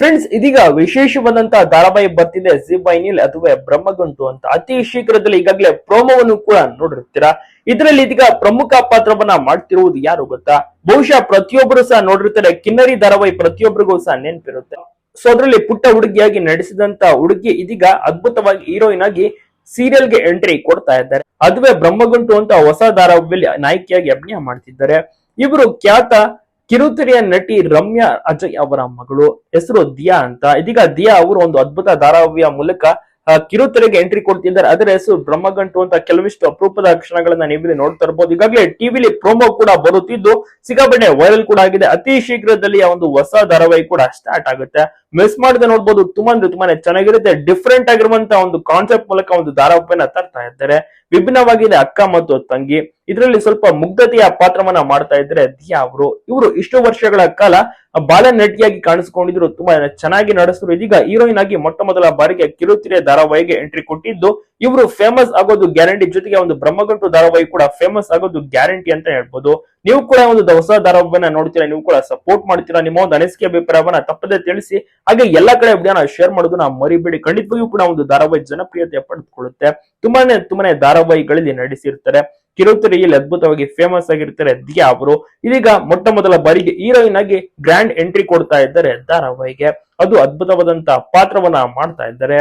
Friends ಇದೀಗ ವಿಶೇಷವಾದಂತಹ ಧಾರಾವಾಹಿ ಬರ್ತಿದೆ ಜಿಬೈನಿಲ್ ಅಥವಾ ಬ್ರಹ್ಮಗಂಟು ಅಂತ. ಅತಿ ಶೀಘ್ರದಲ್ಲಿ ಈಗಾಗಲೇ ಪ್ರೋಮೋವನ್ನು ಕೂಡ ನೋಡಿರ್ತೀರಾ? ಇದರಲ್ಲಿ ಇದೀಗ ಪ್ರಮುಖ ಪಾತ್ರವನ್ನ ಮಾಡ್ತಿರುವುದು ಯಾರು ಗೊತ್ತಾ? ಬಹುಶಃ ಪ್ರತಿಯೊಬ್ಬರು ಸಹ ನೋಡಿರ್ತಾರೆ, ಕಿನ್ನರಿ ಧಾರಾವಾಹಿ ಪ್ರತಿಯೊಬ್ಬರಿಗೂ ಸಹ ನೆನಪಿರುತ್ತೆ. ಸೊ ಅದರಲ್ಲಿ ಪುಟ್ಟ ಹುಡುಗಿಯಾಗಿ ನಡೆಸಿದಂತ ಹುಡುಗಿ ಇದೀಗ ಅದ್ಭುತವಾಗಿ ಹೀರೋಯಿನ್ ಆಗಿ ಸೀರಿಯಲ್ಗೆ ಎಂಟ್ರಿ ಕೊಡ್ತಾ ಇದ್ದಾರೆ. ಅದುವೇ ಬ್ರಹ್ಮಗಂಟು ಅಂತ ಹೊಸ ಧಾರಾವಾಹಿಯಲ್ಲಿ ನಾಯಕಿಯಾಗಿ ಅಭಿನಯ ಮಾಡ್ತಿದ್ದಾರೆ. ಇವರು ಖ್ಯಾತ ಕಿರುತೆರೆಯ ನಟಿ ರಮ್ಯಾ ಅಜಯ್ ಅವರ ಮಗಳು ಹೆಸರು ದಿಯಾ ಅಂತ. ಇದೀಗ ದಿಯಾ ಅವರು ಒಂದು ಅದ್ಭುತ ಧಾರಾವಾಹಿಯ ಮೂಲಕ ಕಿರುತೆರೆಗೆ ಎಂಟ್ರಿ ಕೊಡ್ತಿದ್ದಾರೆ. ಅದರ ಹೆಸರು ಬ್ರಹ್ಮಗಂಟು ಅಂತ ಕೆಲವಿಷ್ಟು ಅಪರೂಪದ ಕ್ಷಣಗಳನ್ನ ನೀವಿಲ್ಲಿ ನೋಡ್ತಾ ಇರ್ಬೋದು. ಈಗಾಗಲೇ ಟಿವಿಲಿ ಪ್ರೋಮೋ ಕೂಡ ಬರುತ್ತಿದ್ದು, ಸಿಕ್ಕಾಪಟ್ಟೆ ವೈರಲ್ ಕೂಡ ಆಗಿದೆ. ಅತಿ ಶೀಘ್ರದಲ್ಲಿ ಆ ಒಂದು ಹೊಸ ಧಾರಾವಾಹಿ ಕೂಡ ಸ್ಟಾರ್ಟ್ ಆಗುತ್ತೆ. ಮಿಸ್ ಮಾಡದೆ ನೋಡ್ಬೋದು, ತುಂಬಾ ಅಂದ್ರೆ ತುಂಬಾನೇ ಚೆನ್ನಾಗಿರುತ್ತೆ. ಡಿಫ್ರೆಂಟ್ ಆಗಿರುವಂತ ಒಂದು ಕಾನ್ಸೆಪ್ಟ್ ಮೂಲಕ ಒಂದು ಧಾರಾವಾಹಿಯನ್ನ ತರ್ತಾ ಇದ್ದಾರೆ. ವಿಭಿನ್ನವಾಗಿದೆ ಅಕ್ಕ ಮತ್ತು ತಂಗಿ. ಇದರಲ್ಲಿ ಸ್ವಲ್ಪ ಮುಗ್ಧತೆಯ ಪಾತ್ರವನ್ನ ಮಾಡ್ತಾ ಇದ್ರೆ ದಿಯಾ ಅವರು. ಇವರು ಇಷ್ಟು ವರ್ಷಗಳ ಕಾಲ ಬಾಲ ನಟಿಯಾಗಿ ಕಾಣಿಸಿಕೊಂಡಿದ್ರು ತುಂಬಾ ಚೆನ್ನಾಗಿ ನಡೆಸಿದ್ರು. ಇದೀಗ ಹೀರೋಯಿನ್ ಆಗಿ ಮೊಟ್ಟ ಮೊದಲ ಬಾರಿಗೆ ಕಿರುತೆರೆ ಧಾರಾವಾಹಿಗೆ ಎಂಟ್ರಿ ಕೊಟ್ಟಿದ್ದು ಇವರು ಫೇಮಸ್ ಆಗೋದು ಗ್ಯಾರಂಟಿ ಜೊತೆಗೆ ಒಂದು ಬ್ರಹ್ಮಗಂಟು ಧಾರಾವಾಹಿ ಕೂಡ ಫೇಮಸ್ ಆಗೋದು ಗ್ಯಾರಂಟಿ ಅಂತ ಹೇಳ್ಬೋದು. ನೀವು ಕೂಡ ಒಂದು ಹೊಸ ಧಾರಾವಾಹಿಯನ್ನ ನೋಡ್ತೀರಾ, ನೀವು ಕೂಡ ಸಪೋರ್ಟ್ ಮಾಡ್ತೀರಾ, ನಿಮ್ಮ ಒಂದು ಅನಿಸಿಕೆ ಅಭಿಪ್ರಾಯವನ್ನ ತಪ್ಪದೆ ತಿಳಿಸಿ, ಹಾಗೆ ಎಲ್ಲಾ ಕಡೆ ವಿಡಿಯೋನ ಶೇರ್ ಮಾಡೋದನ್ನ ಮರಿಬೇಡಿ. ಖಂಡಿತವಾಗಿಯೂ ಕೂಡ ಒಂದು ಧಾರಾವಾಹಿ ಜನಪ್ರಿಯತೆ ಪಡೆದುಕೊಳ್ಳುತ್ತೆ. ತುಂಬಾನೇ ತುಂಬಾನೇ ಧಾರಾವಾಹಿಗಳಲ್ಲಿ ನಡೆಸಿರ್ತಾರೆ ಕಿರುತೆರೆಯಲ್ಲಿ ಅದ್ಭುತವಾಗಿ ಫೇಮಸ್ ಆಗಿರ್ತಾರೆ ದಿಯಾ ಅವರು. ಇದೀಗ ಮೊಟ್ಟ ಮೊದಲ ಬಾರಿಗೆ ಹೀರೋಯಿನ್ ಆಗಿ ಗ್ರ್ಯಾಂಡ್ ಎಂಟ್ರಿ ಕೊಡ್ತಾ ಇದ್ದಾರೆ ಧಾರಾವಾಹಿಗೆ. ಅದು ಅದ್ಭುತವಾದಂತಹ ಪಾತ್ರವನ್ನ ಮಾಡ್ತಾ ಇದ್ದಾರೆ.